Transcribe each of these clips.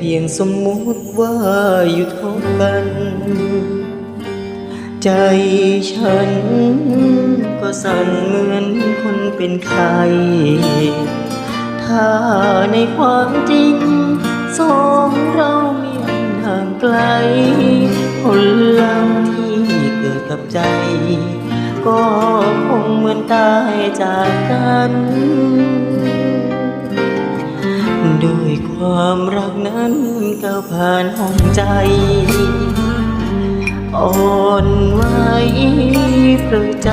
พียงสมมุติว่าอยู่ทบกัน ใจฉันก็สั่นเหมือนคนเป็นไข้ถ้าในความจริง สองเรามีอันห่างไกลผลลัพธ์ที่เกิดกับใจ ก็คงเหมือนตายจากกัน ด้วยความรักนั้นก้าวผ่านห้องใจ อ่อนไหวเพื่อใจ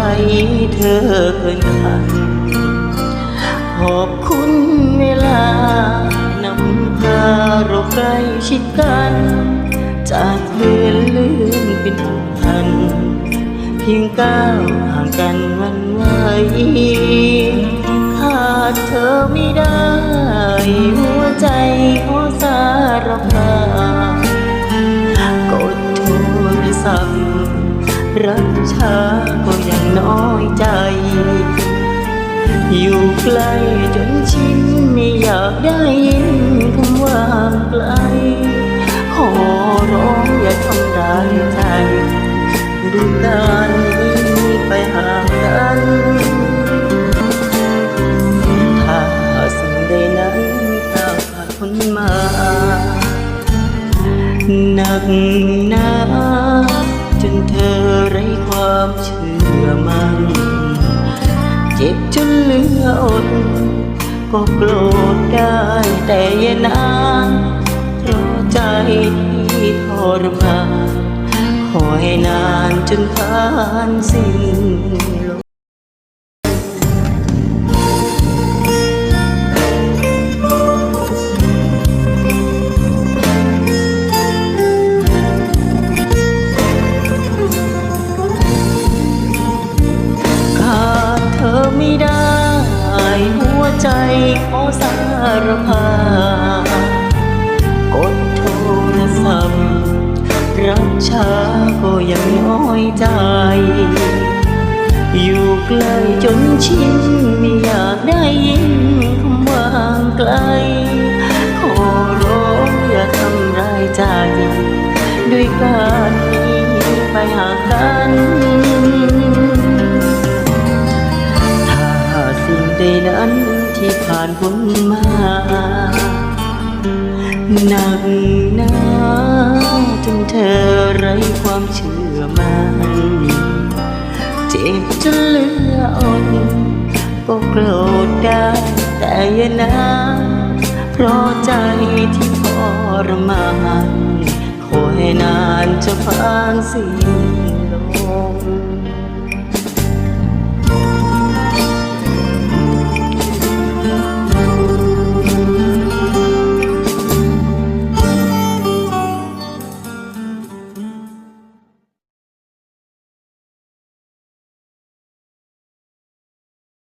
เธอเกินคันขอบคุณเวลานำพาเราใกล้ชิดกัน จากเพื่อนเลื่อนเป็นผูกพัน เพียงก้าวห่างกันวันไหว ดเธอไม่ได้ หัวใจขอสารภาพกดโทรศัพท์รักช้าก็ยังน้อยใจ อยู่ใกล้จนชินไม่อยากได้ยินคำว่างไกล ขอร้องอย่าทำร้ายใจดูการ กหนาจนเธอไร้ความเชื่อมัน่นเจ็บจนเหลืออด ก็โกรธได้แต่อย่านานเพราะใจที่ทรมานขอให้นานจนผ่านสิ้น ใจขอสารภาพกดโทรศัพท์รักช้าก็ยังน้อยใจ อยู่ใกล้จนชินไม่อยากได้ยินคำว่างไกล ขอร้องอย่าทำร้ายใจ ด้วยการนี้ไปหากัน ผ่านพ้นมาหนักหนาจนเธอไร้ความเชื่อมันเจ็บจนเหลืออดก็โกรธได้แต่ยนาเพราะใจที่ทรมานขอให้นานจะผ่านสิ้น